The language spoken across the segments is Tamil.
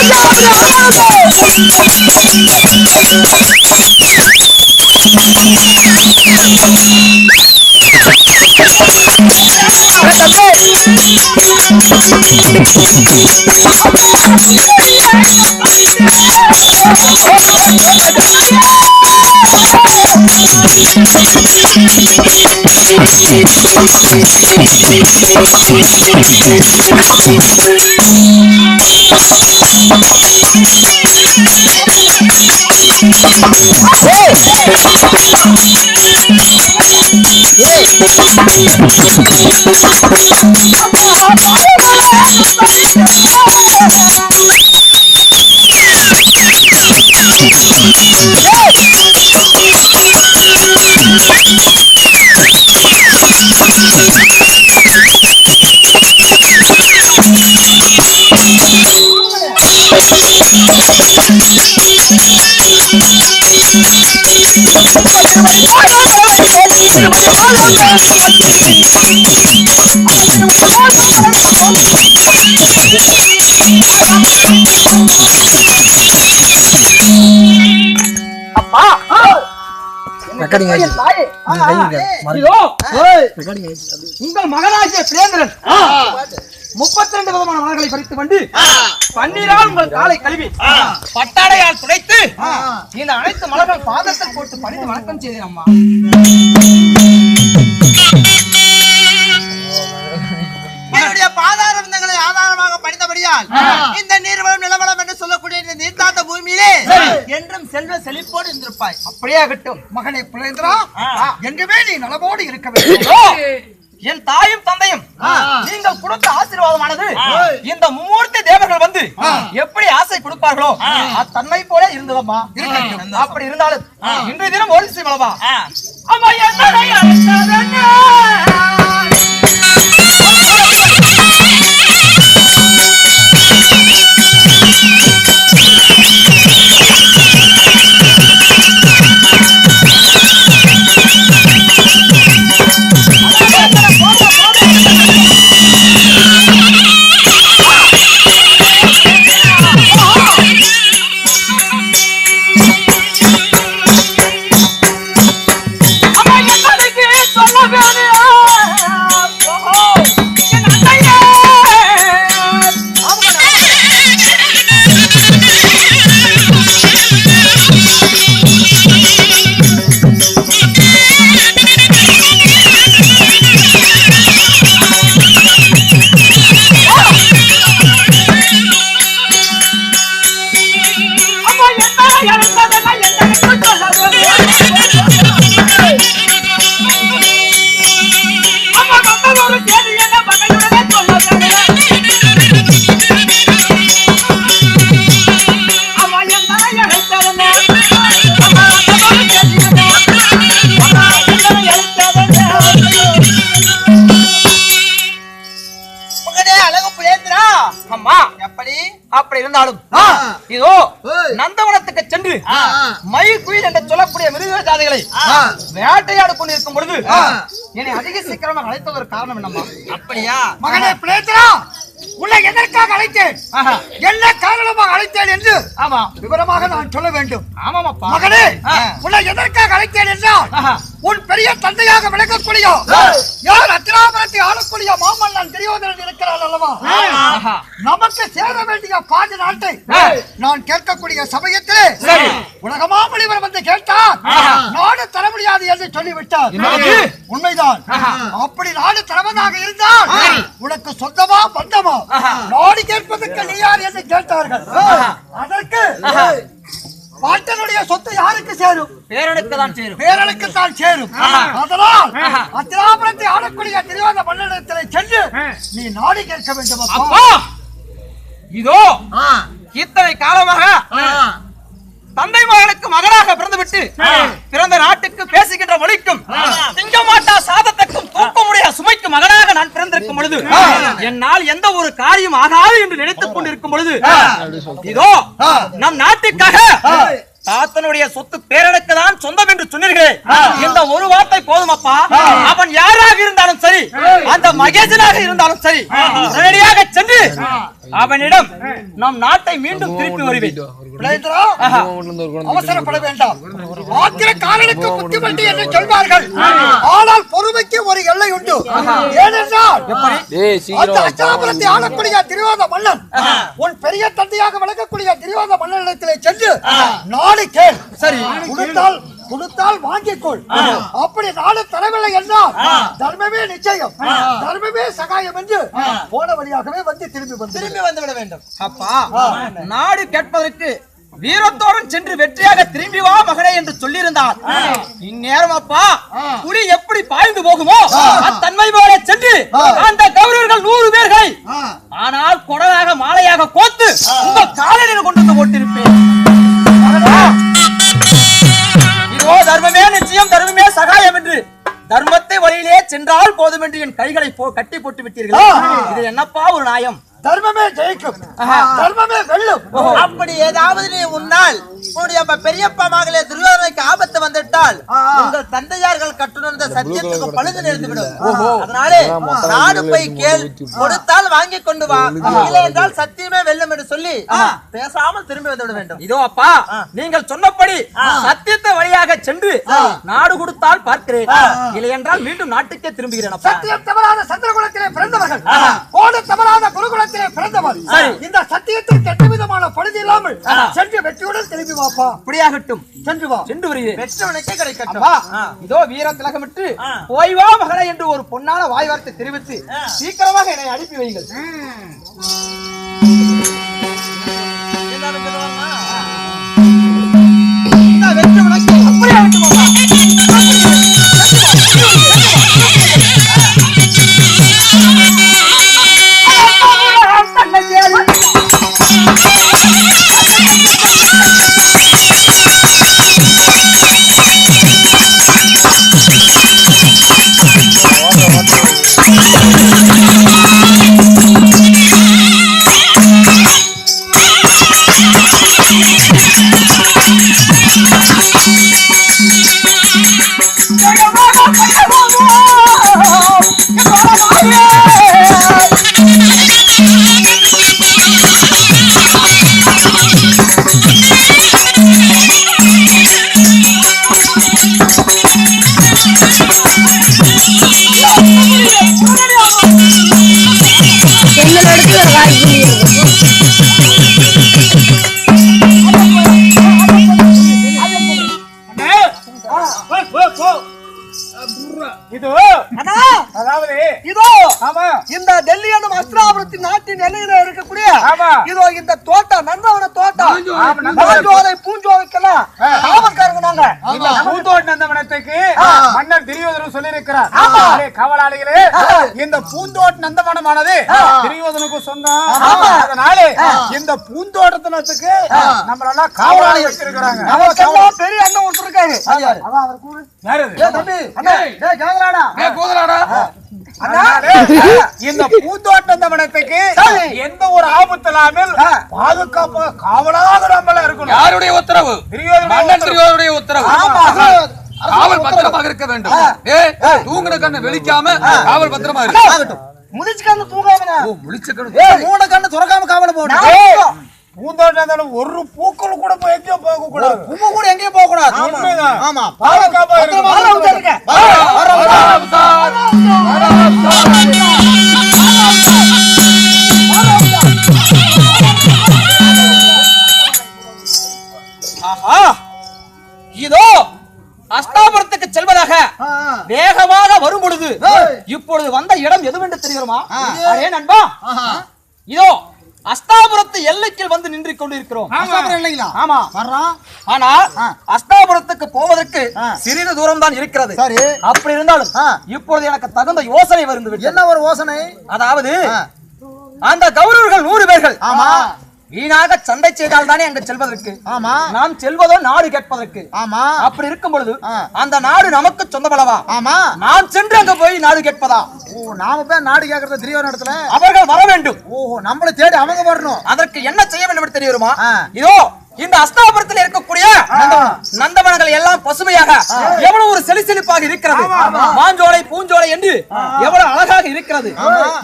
அப்பா ரெக்கார்டிங் ஆயிடுச்சு தாயே, உங்கள் பிரேந்திரன். முப்பத்தி ரெண்டு விதமான மலர்களை பறித்து கொண்டு பன்னீரால் உங்கள் காலை கழுவி. பட்டாடையால் துடைத்து. இந்த அனைத்து மலர்கள் பாதத்தில் போட்டு பணிந்து வணக்கம் செய்தேன் அம்மா. படித்தபடியால் இந்த நீர்வளம் நிலவளம் என்று சொல்லக்கூடிய இந்த நீர்த்தாந்த பூமியிலே என்றும் செல்வ செழிப்போடு இருந்திருப்பாய். அப்படியே ஆகட்டும் மகனை பிரேந்திரா எங்குமே நீ நலமோடு இருக்க வேண்டும். என் தாயும் தந்தையும் நீங்கள் கொடுத்த ஆசீர்வாதமானது இந்த மும்மூர்த்தி தேவர்கள் வந்து எப்படி ஆசை கொடுப்பார்களோ அத்தன்மை போல இருந்ததம்மா. அப்படி இருந்தாலும் இன்றைய தினம் என்னடா அழைத்ததென்ன? அம்மா இருந்தாலும் இதோ நந்தவனத்துக்கு சென்று மயில் குயில் என்று சொல்லக்கூடிய மிருக ஜாதிகளை வேட்டையாடு கொண்டிருக்கும் பொழுது என்னை அதிக சீக்கிரமாக அழைத்ததற்கு காரணம் என்னம்மா? அப்படியா? மகனே பிளேத்தரா உன்னை எதற்காக அழைத்தேன்? என்ன காரணமாக அழைத்தேன் என்று? ஆமா. விவரமாக நான் சொல்ல வேண்டும். ஆமாமாப்பா. மகனே உன்னை எதற்காக அழைத்தேன் என்றால் உன் பெரிய தந்தையாக விளங்கக்கூடிய? யார் அத்திராபுரத்தை ஆளக்கூடிய மாமன்னன் துரியோதனன் இருக்கிறார் அல்லவா? நமக்கு சேர வேண்டிய பாதி நாட்டை நான் கேட்கக்கூடிய சமயத்திலே உலகமாமணிவர் வந்து கேட்டார். நாடு தர முடியாது என்று சொல்லிவிட்டார். உண்மைதான். அப்படி நாடு தரவதாக இருந்தால் உனக்கு சொந்தமா பந்தமா? நாடு கேட்பதற்கு நீ யார் என்று கேட்டார்கள். அதற்கு பாட்டனுடைய சொத்து யாருக்கு சேரும்? பேரனுக்கு தான் சேரும். பேரனுக்கு தான் சேரும் அதனால் அத்திராபுரத்தை ஆளக்கூடிய திருவாத மன்னனத்திலே சென்று நீ நாடு கேட்க வேண்டும் அப்பா! இதோ இத்தனை காலமாக தந்தை மகனுக்கு மகனாக பிறந்துவிட்டு பிறந்த நாட்டுக்கு பேசுகின்ற மொழிக்கும் திங்கமாட்டா சாதத்துக்கும் தூக்கமுடைய சுமைக்கு மகனாக நான் பிறந்திருக்கும் பொழுது என்னால் எந்த ஒரு காரியம் ஆகாது என்று நினைத்துக் கொண்டிருக்கும் பொழுது இதோ நம் நாட்டுக்காக தாத்தனுடைய சொத்து பேரனுக்கு தான் சொந்தம் என்று சொன்னீர்களே இந்த ஒரு வார்த்தை போதும் அப்பா அவன் யாராக இருந்தாலும் சரி அந்த மகேசனாக இருந்தாலும் சரி உடனடியாக சென்று அவனிடம் நம் நாட்டை மீண்டும் திருப்பி வருவேன்? அவசரப்பட வேண்டாம். ஆத்திர காலனுக்கு புத்திமண்டி என்று சொல்வார்கள். ஆனால் பொறுமைக்கு ஒரு எல்லை உண்டு. ஏனென்றால் அந்த அச்சாபுரத்தை ஆளக்கூடிய திரிவாத மன்னன் உன் பெரிய தந்தையாக விளக்கக்கூடிய திரிவாத மன்னனிடத்திலே சென்று நாடு கேள். சரி. கொடுத்தால் கொடுத்தால் வாங்கிக்கொள். அப்படி நாடு தரவில்லை என்றால் தர்மமே நிச்சயம். தர்மமே சகாயம் என்று போன வழியாகவே வந்து திரும்பி வந்து திரும்பி வந்து விட வேண்டும். அப்பா நாடு கேட்பதற்கு வீரத்தோடன் சென்று வெற்றியாக திரும்பி வா மகனே என்று சொல்லியிருந்தார். இந்நேரம் அப்பா புலி எப்படி பாய்ந்து போகுமோ அத்தன்மை போல சென்று அந்த கௌரவர்கள் நூறு பேர்களை. ஆனால் குடலாக மாலையாக கோத்து உங்க காலடியில் கொண்டு வந்து போட்டிருப்பேன். இதோ தர்மமே நிச்சயம் தர்மமே சகாயம் என்று. தர்மத்தை வழியிலே சென்றால் போதும் என்று என் கைகளை கட்டி போட்டு விட்டீர்கள். இது என்னப்பா ஒரு நியாயம்? தர்மமே ஜெயிக்கும். தர்மமே வெல்லும். அப்படி ஏதாவது நீ உன்னால் உன்னுடைய பெரியப்பா மகளே துரியோதனைக்கு ஆபத்து வந்துவிட்டால் உங்கள் தந்தையார்கள் கட்டுணர்ந்த சத்தியத்துக்கு பழுது நேர்ந்துவிடும் அதனாலே நாடு போய் கேள் கொடுத்தால் வாங்கி கொண்டு வா. இல்லை என்றால் சத்தியமே வெல்லும் என்று சொல்லி பேசாமல் திரும்பி வந்து விட வேண்டும். இதோ அப்பா நீங்கள் சொன்னபடி சத்தியத்தை வழியாக சென்று நாடு கொடுத்தால் பார்க்கிறேன். இல்லை என்றால் மீண்டும் நாட்டுக்கே திரும்புகிறேன் சத்தியம் தவறாத சந்திரகுலத்திலே பிறந்தவர்கள். கோடு தவறாத குருகுலத்திலே பிறந்தவர். இந்த சத்தியத்தில் எந்த விதமான பழுது இல்லாமல் சென்று வெற்றியுடன் திரும்பி வாப்பா. அப்படியாகட்டும் சென்று வா. சென்று வருகிறேன். பெற்றவனுக்கே கிடைக்கட்டும். இதோ வீர திலகமிட்டு போய் வா மகளே என்று ஒரு பொன்னான வாய் வார்த்தை தெரிவித்து சீக்கிரமாக என்னை அனுப்பி வையுங்கள். திரியோதனுக்கு சொந்தம் அதனாலே இந்த பூந்தோட்டத்தினத்துக்கு நம்மளெல்லாம் காவலாளி வச்சிருக்கிறாங்க. பெரிய அண்ணன் ஒருத்தர் இருக்காரு. அதான் அவர் கூடு. இந்த. எந்த ஒரு ஆபத்து இல்லாமல் பாதுகாப்பா காவலாக நம்மள இருக்கணும். யாருடைய உத்தரவு? உத்தரவு. ஆமா. காவல் பத்திரமாக இருக்க வேண்டும். ஏ தூங்குன கண்ணை வெளிக்காம காவல் பத்திரமா இருக்கு முதிச்சுக்காந்து தூங்காமண்ணா ஓ, முழிச்ச கண்ணு ஏய் மூண கண்ணு துறக்காம காவல போடு பூந்தோட்டம் ஒரு பூக்கள் கூட எங்கேயும் போக கூடாது பூ கூட எங்கேயும் போக கூடாது. ஆமா பாதுகாப்பா. ஆஹா இதோ அஸ்தாபுரத்துக்கு செல்வதாக வேகமாக வரும் பொழுது இப்பொழுது வந்த இடம் எதுவென்று தெரியுமா அரே நண்பா. இதோ அஸ்தாபுரத்து எல்லைக்கில் வந்து நின்று கொண்டிருக்கிறோம் ஆமா. வர்றான் ஆனால் அஸ்தாபுரத்துக்கு போவதற்கு சிறிது தூரம் தான் இருக்கிறது. சரி. அப்படி இருந்தாலும் இப்பொழுது எனக்கு தகுந்த யோசனை வந்து விட்டது. என்ன ஒரு யோசனை? அதாவது அந்த கௌரவர்கள் நூறு பேர்கள் ஆமா. வீணாக சண்டை செய்தால் தானே அங்கு செல்வதற்கு? ஆமா. நாம் செல்வதோ நாடு கேட்பதற்கு? ஆமா. அப்படி இருக்கும் பொழுது அந்த நாடு நமக்கு சொந்தமளவா? ஆமா. நாம் சென்று அங்க போய் நாடு கேட்பதா? ஓ நாம போய் நாடு கேக்குறது திரியோன இடத்துல? அவர்கள் வர வேண்டும். ஓஹோ நம்மள தேடி அவங்க வரணும். அதற்கு என்ன செய்ய வேண்டும் தெரியுமா? ஆ. இதோ இந்த அஸ்தாபுரத்தில் இருக்கக்கூடிய நந்தவனங்கள் எல்லாம் பசுமையாக எவ்வளவு ஒரு செழிசெழிப்பாக இருக்கிறது? மாஞ்சோலை பூஞ்சோலை என்று எவ்வளவு அழகாக இருக்கிறது?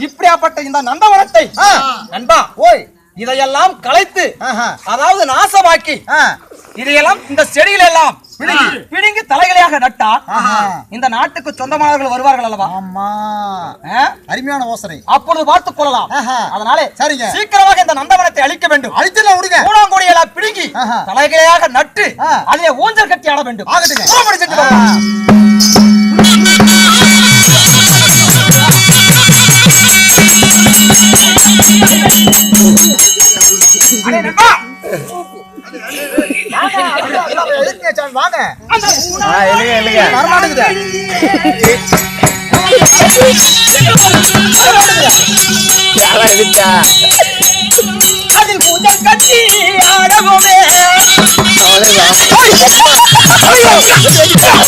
இப்படியாப்பட்ட இந்த நந்தவனத்தை நண்பா ஓய். இதையெல்லாம் கலைத்து அதாவது நாசமாக்கி இதையெல்லாம் இந்த செடிகள் எல்லாம் பிடுங்கி பிடுங்கி தலைகளையாக நட்டா இந்த நாட்டுக்கு சொந்தமானவர்கள் வருவார்கள் அல்லவா? ஆமா? அருமையான யோசனை. அப்பொழுது பார்த்துக் கொள்ளலாம். அதனாலே சரிங்க. சீக்கிரமாக இந்த நந்தவனத்தை அழிக்க வேண்டும். அழிச்சிடலாம் விடுங்க. கூடாங்கொடியெல்லாம் பிடுங்கி ஆஹா. தலைகளையாக நட்டு. அதிலே ஊஞ்சல் கட்டி ஆட வேண்டும். ஆகட்டுங்க. வாங்க. அதில் ஊஞ்சல் கட்டி ஆடவுமே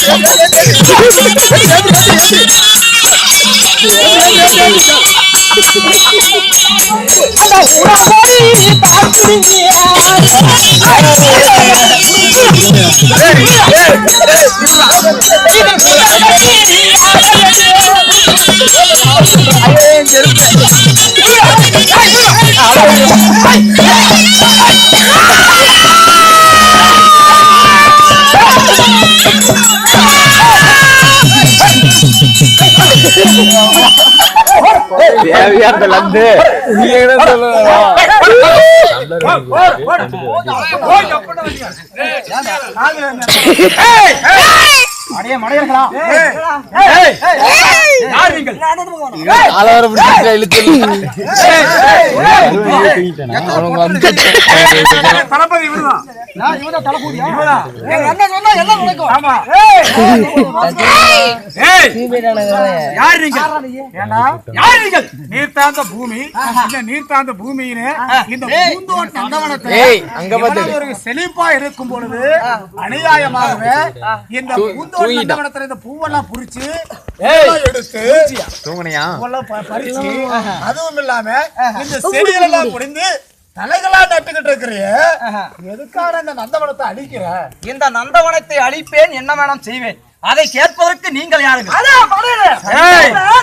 அந்த உணவோடி அடைய மடையர்களா ஏய், யார் நீங்கள் எங்க அண்ணன் சொன்னா எல்லாம் நடக்கும் ஆமா ஏய், யார் நீங்கள் யார் நீங்கள் நீர் தாழ்ந்த பூமி இந்த நீர் தாழ்ந்த பூமியில இந்த பூந்தோட்ட நந்தவனத்தை இவ்வளவு ஒரு செழிப்பா இருக்கும் பொழுது அநியாயமாகவே இந்த பூந்தோட்ட நந்தவனத்துல இந்த பூவெல்லாம் புரிச்சு எடுத்து பறிச்சு அதுவும் இல்லாம இந்த செடிகள் எல்லாம் புரிந்து தலைகளா நட்டுக்கிட்டு இருக்கிறிய. எதுக்காக இந்த நந்தவனத்தை அழிக்கிற? இந்த நந்தவனத்தை அழிப்பேன் என்ன வேணாம் செய்வேன். அதை கேட்பதற்கு நீங்கள் யாருங்க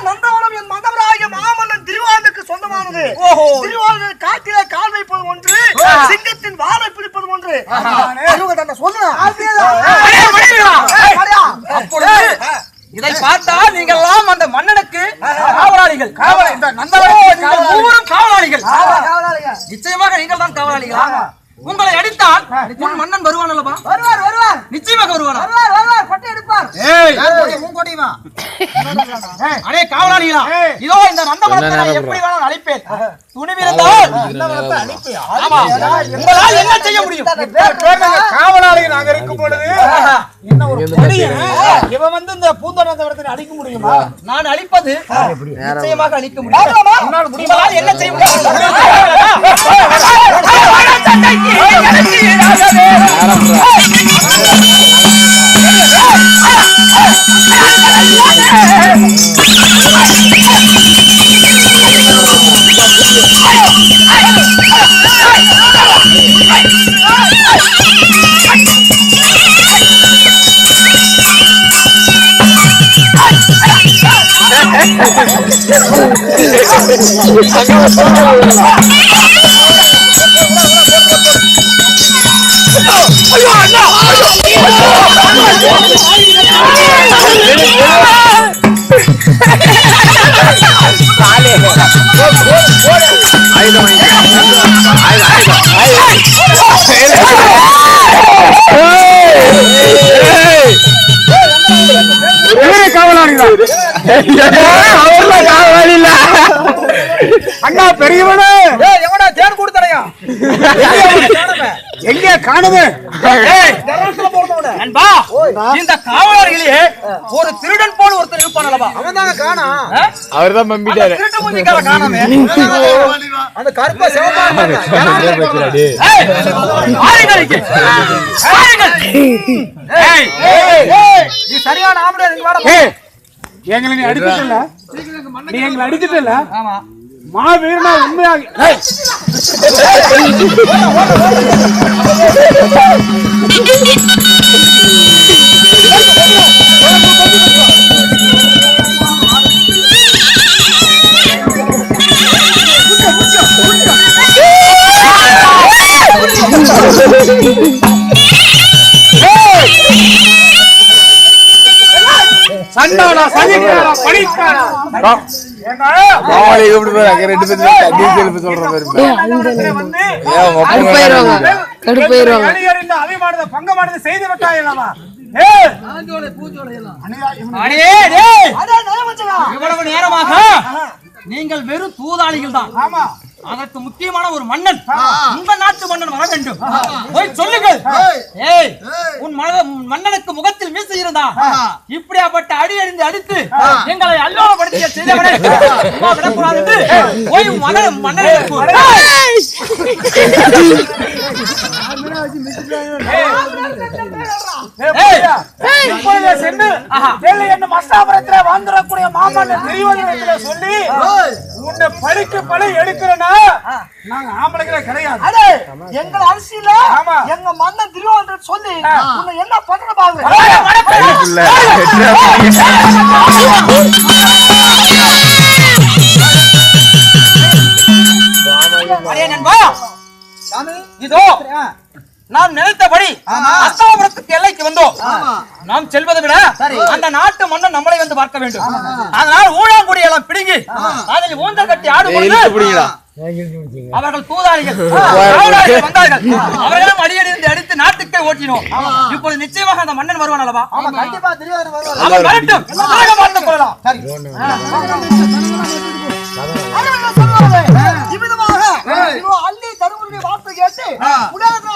நந்தவனம் என் மகவராகிய மாமன்னன் திருவாரூருக்கு சொந்தமானது. ஓஹோ. திருவாரூர் காட்டிலே கால் வைப்பது ஒன்று சிங்கத்தின் வாழை பிடிப்பது ஒன்று. இவங்க இதை பார்த்தால் நீங்கள் எல்லாம் அந்த மன்னனுக்கு காவலாளிகள். காவலாளிகள். நிச்சயமாக நீங்கள் தான் காவலாளிகளா. உங்களை அடித்தால் உன் மன்னன் வருவான் அல்லவா வருவார் வருவார். நிச்சயமாக வருவானா? வருவார் வருவார். பட்டு எடுப்பார். ஏய், அடே காவலாளிகளா! இதோ இந்த நந்தவனத்தை நான் எப்படி வேணாலும் அழிப்பேன். துணிவிருந்தால் நந்தவனத்தை அழிப்பியா ஆமா. உங்களால் என்ன செய்ய முடியும்? காவலாளிகள் நாங்க இருக்கும் பொழுது என்ன ஒரு இவன் வந்து இந்த பூந்தோட்டத்தை அடிக்க முடியுமா? நான் அழிப்பது நிச்சயமாக அழிக்க முடியும்? உன்னால் முடியுமானால் என்ன செய்ய அண்ணா பெரியவனு. எவனா தேன் கொடுத்தனையா? எங்கே காணுது? நண்பா இந்த காவலர்களே ஒரு திருடன் போல ஒருத்தர் இருப்பான் அல்லவா அவன் தாங்க காணா அவர்தான் மம்பிட்டாரு. திருட்டு மூஞ்சிக்கார காணாமே. அந்த கருப்பா சிவமா நீ சரியான ஆம்பளை நீங்க வாட. எங்களை நீ அடிச்சிட்டல நீ எங்களை அடிச்சிட்டல ஆமா. மாவீரனா உண்மையாக ஏய், சண்டாளா சதிகாரா பணிக்காரா மாவாளி எப்படி போறாங்க. ரெண்டு பேரும் தண்ணி செல்ஃபி சொல்ற மாதிரி கடுப்பாயிருவாங்க. கடுப்பாயிருவாங்க. செய்து நயவஞ்சகா இவ்வளவு நேரமாக நீங்கள் வெறும் தூதாளிகள் தான். ஆமா. அதற்கு முக்கியமான ஒரு மன்னன். இந்த நாட்டு மன்னன் வர வேண்டும். போய் சொல்லுங்கள். ஏய். உன் மன மன்னனுக்கு முகத்தில் மீசை இருந்தா இப்படியாப்பட்ட அடி அடிந்து அடித்து எங்களை அல்லோலப்படுத்திய செய்தவனை விடக்கூடாது என்று போய் மகன் மன்னனை என்ன மஸ்தாபுரத்துல வாழ்ந்துடக்கூடிய மாமன்னர் தெரிவதிடத்துல சொல்லி உன்னை பழிக்கு பழி எடுக்கிறனா? நாங்க ஆம்பளைங்களே கிடையாது. அடே எங்க அரசியல ஆமா. எங்க மன்னன் திருவாரூர் சொல்லி உன்னை என்ன பண்ண பாருங்க. நாம் நினைத்தபடி அஸ்தாபுரத்துக்கு எல்லைக்கு வந்தோம். நாம் செல்வதை விட அந்த நாட்டு மன்னன் நம்மளை வந்து பார்க்க வேண்டும். அதனால் ஊழாங்குடி எல்லாம் பிடுங்கி அதில் ஊந்தல் கட்டி பிடிங்களா. அவர்கள் தூதாரிகள் வந்தார்கள். அவர்களும் அடியடி அடித்து நாட்டுக்கே ஓட்டினோம். இப்பொழுது நிச்சயமாக அந்த மன்னன் வருவான் அல்லவா? அவன் வரட்டும். பார்த்துக் கொள்ளலாம். இவ்விதமாக அள்ளி தருமனுடைய வார்த்தை கேட்டு உலகம்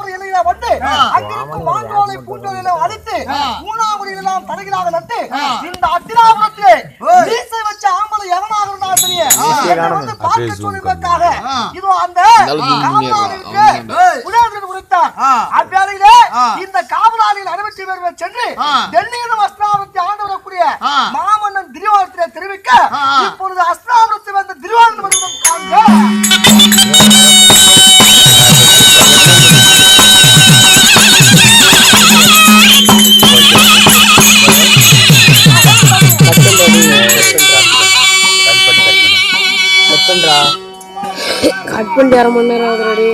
அஸ்தாபுர எல்லையில வந்து அங்கிருக்கும் மாந்தோலை பூண்டோலை அடித்து மூணாங்குடியில் எல்லாம் தலைகளாக நட்டு இந்த அத்திராபுரத்திலே மீசை வச்ச ஆம்பளை எவனாக இருந்தாலும் சரி என்னை வந்து பார்க்க சொல்வதற்காக இதோ அந்த அவ்வேளையிலே இந்த காவலாளிகள் அனுமதி பெறுவதை சென்று டெல்லியிலும் அஸ்தாபுரத்தை ஆண்டு வரக்கூடிய மாமன்னன் திருவாரூரத்திலே தெரிவிக்க இப்பொழுது அஸ்தாபுரத்தில் வந்த திருவாரூர் கட் பண்ணி அரை மணி நேரம் ஆகுதுடி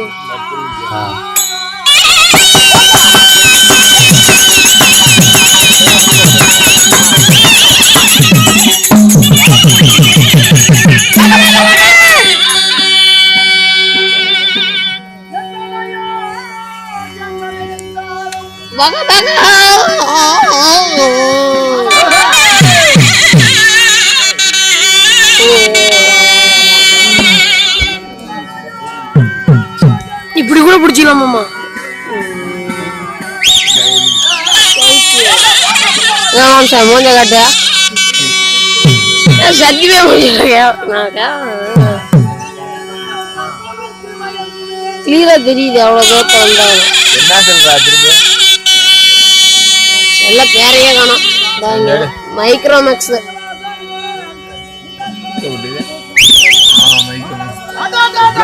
பக பக இப்படி கூட பிடிச்சிக்கலாமாம்மா ஆமாம் சார் மூஞ்ச காட்ட. சத்தியமே முடியல கிளியரா தெரியுது அவ்வளவு தூரத்தை வந்தாங்க. என்ன சொல்றா திரும்ப? எல்லாம் பேரையே காணும். மைக்ரோமேக்ஸ்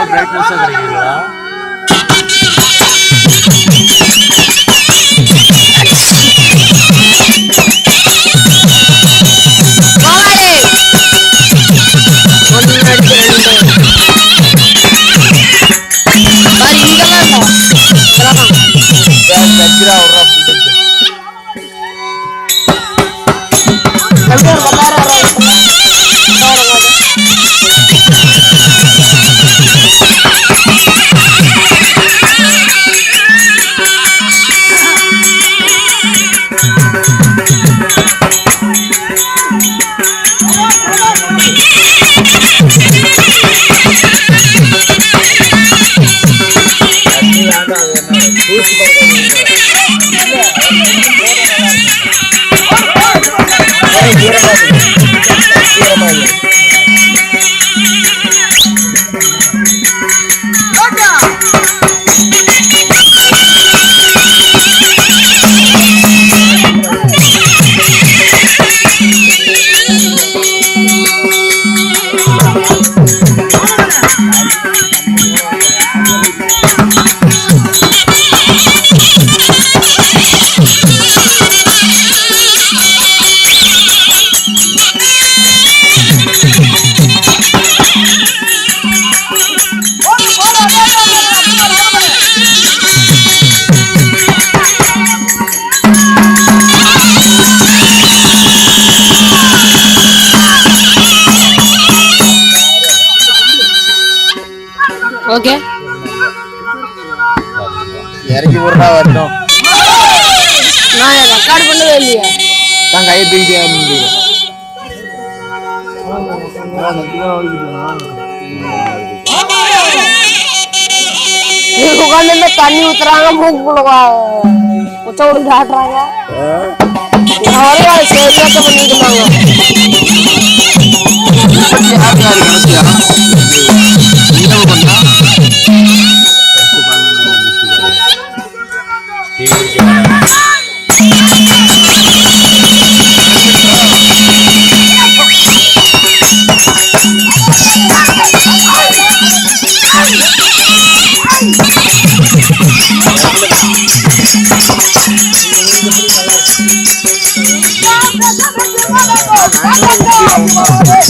பிரைட்னஸ் இறக்கி விடுறா வரட்டும் நான் ரெக்கார்ட் பண்ணவே இல்லையே தான் கையை தூக்கிட்டே முடியும் நீங்க உட்காந்து தண்ணி ஊத்துறாங்க மூக்குக்குள்ள உச்ச விடுந்து ஆட்டுறாங்க நான் வரையும் அதை சரியாத்த பண்ணிட்டு இருந்தாங்க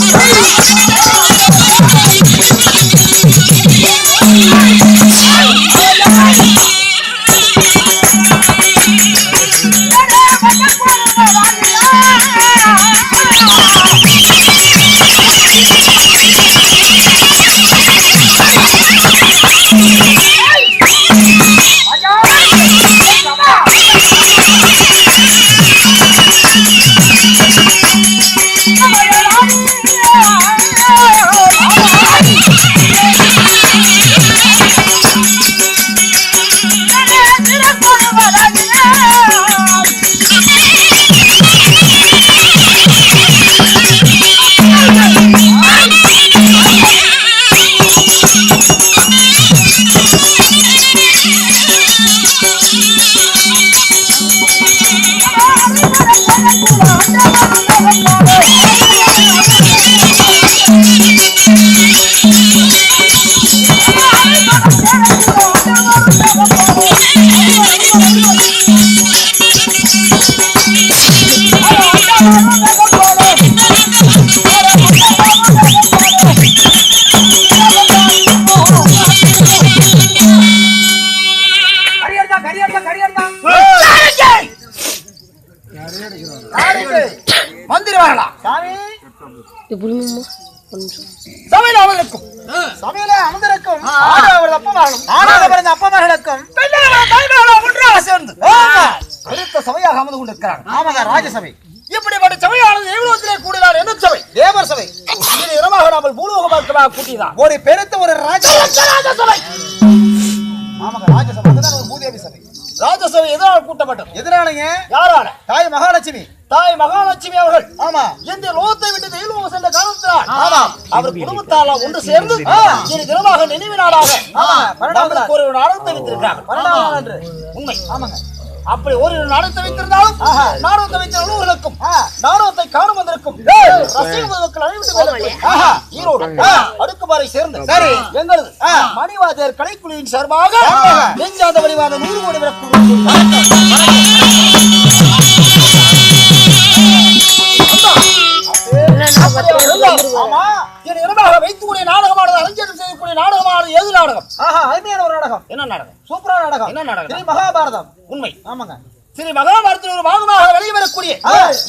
やったー! கொண்டிருக்கிறார்கள் ஆமாங்க ராஜசபை. இப்படிப்பட்ட சபையானது தெய்வத்திலே கூடினார் என்ன சபை? தேவர் சபை. இது இரவாக நாமல் பூலோக பார்க்கலாம் கூட்டிதான் ஒரு பெருத்த ஒரு ராஜ சபை ஆமாங்க ராஜசபை. அதுதான் ஒரு பூதேவி சபை. ராஜசபை எதனால் கூட்டப்பட்டது. எதனாலங்க யாரால? தாய் மகாலட்சுமி. தாய் மகாலட்சுமி அவர்கள். ஆமா. இந்த லோகத்தை விட்டு தெய்வம் சென்ற காரணத்தினால் ஆமாம். அவர் குடும்பத்தால ஒன்று சேர்ந்து இனி தினமாக நினைவு நாளாக பன்னெண்டாவது ஒரு நாடகத்தை அன்று. உண்மை. ஆமாங்க. அப்படி ஒரு நாடகத்தை வைத்திருந்தாலும் நாடகத்தை வைத்த அலுவலர்களுக்கும் நாடகத்தை காணும் வந்திருக்கும். ரசிக மக்கள் அனைவரும் வெல்லக்கூடிய ஈரோடு அடுக்குமாறை சேர்ந்து சரி. எங்களது மணிவாதர் கலைக்குழுவின் சார்பாக நெஞ்சாத மணிவாத நூறு கோடி விளக்கு ஆமா. என் இரவாக வைத்துக்கூடிய நாடகமானது? எது நாடகம்? ஆஹா அருமையான ஒரு நாடகம். என்ன நாடகம்? சூப்பரான நாடகம். என்ன நாடகம்? ஸ்ரீ மகாபாரதம். உண்மை. ஆமாங்க. ஸ்ரீ மகாபாரதத்தில் ஒரு பாகமாக வெளியே வரக்கூடிய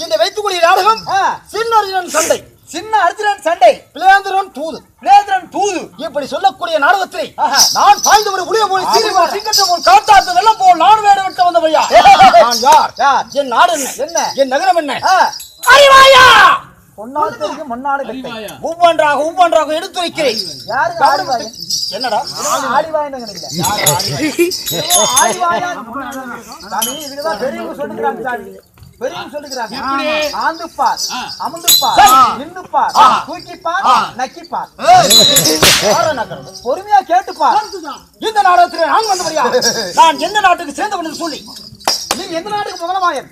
இந்த வைத்துக்கூடிய நாடகம் ஆ. சின்னரின் சண்டை. சின்ன அர்ஜுனன் சண்டை. பிளேந்திரன் தூது. பிளேந்திரன் தூது. இப்படி சொல்லக்கூடிய நாடகத்திலே நான் பாய்ந்து ஒரு போல் சீறி போல் சிங்கத்தை போல் காட்டாத்து வெள்ளம் போல் நான் வேட விட்டு வந்தவையா நான் யார்? என் நாடு என்ன? என்ன? என் நகரம் என்ன? அறிவாயா பொன்னாடு தெரியும் மண்ணாடு கட்டை. ஒவ்வொன்றாக ஒவ்வொன்றாக எடுத்து வைக்கிறேன் யாருங்க ஆடிவாயன் என்னடா? ஆடிவாயன் இதுக்குதான் பெரியவங்க சொல்லுகிறாங்க சாமி. பெரியவங்க சொல்லுகிறாங்க. ஆந்துப்பார் அமுந்துப்பார் நின்னுப்பார் தூக்கிப்பார் நக்கிப்பார். பொறுமையா கேட்டுப்பார். இந்த நாடகத்திலே நான் வந்தவரையா நான் எந்த நாட்டுக்கு சேர்ந்தவன் என்று சொல்லி. நீ எந்த நாட்டுக்கு முதலமாயன்?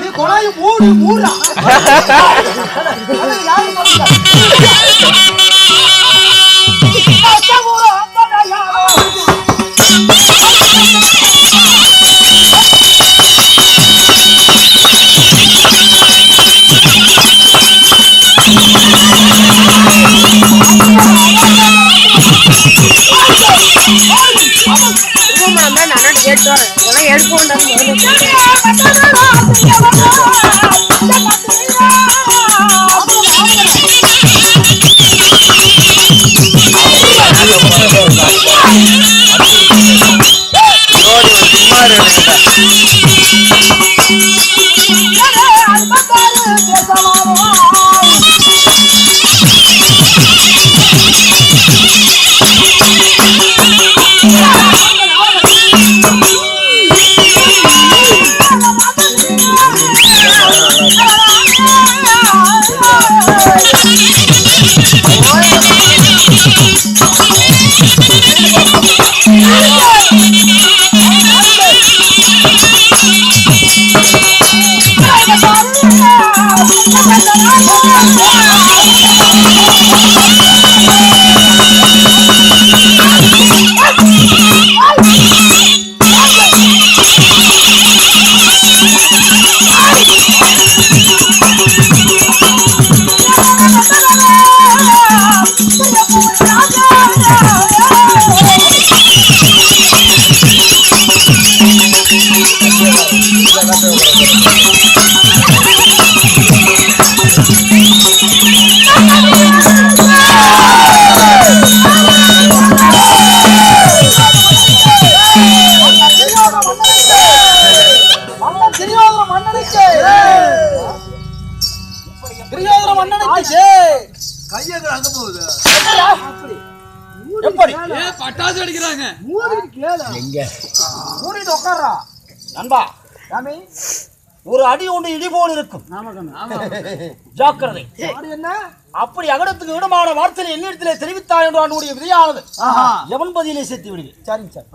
நீ மூடு மூடா நான் கேட்டோம். இதெல்லாம் எடுப்போம் சாமி. ஒரு அடி ஒன்று இடி போல் இருக்கும். ஜாக்கிரதை. என்ன? அப்படி அகடத்துக்கு விடமான வார்த்தையை என்னிடத்திலே தெரிவித்தாய் என்று அவனுடைய விதையானது. எவன் பதிலை சேர்த்து விடுவேன்? சரிங்க சார்.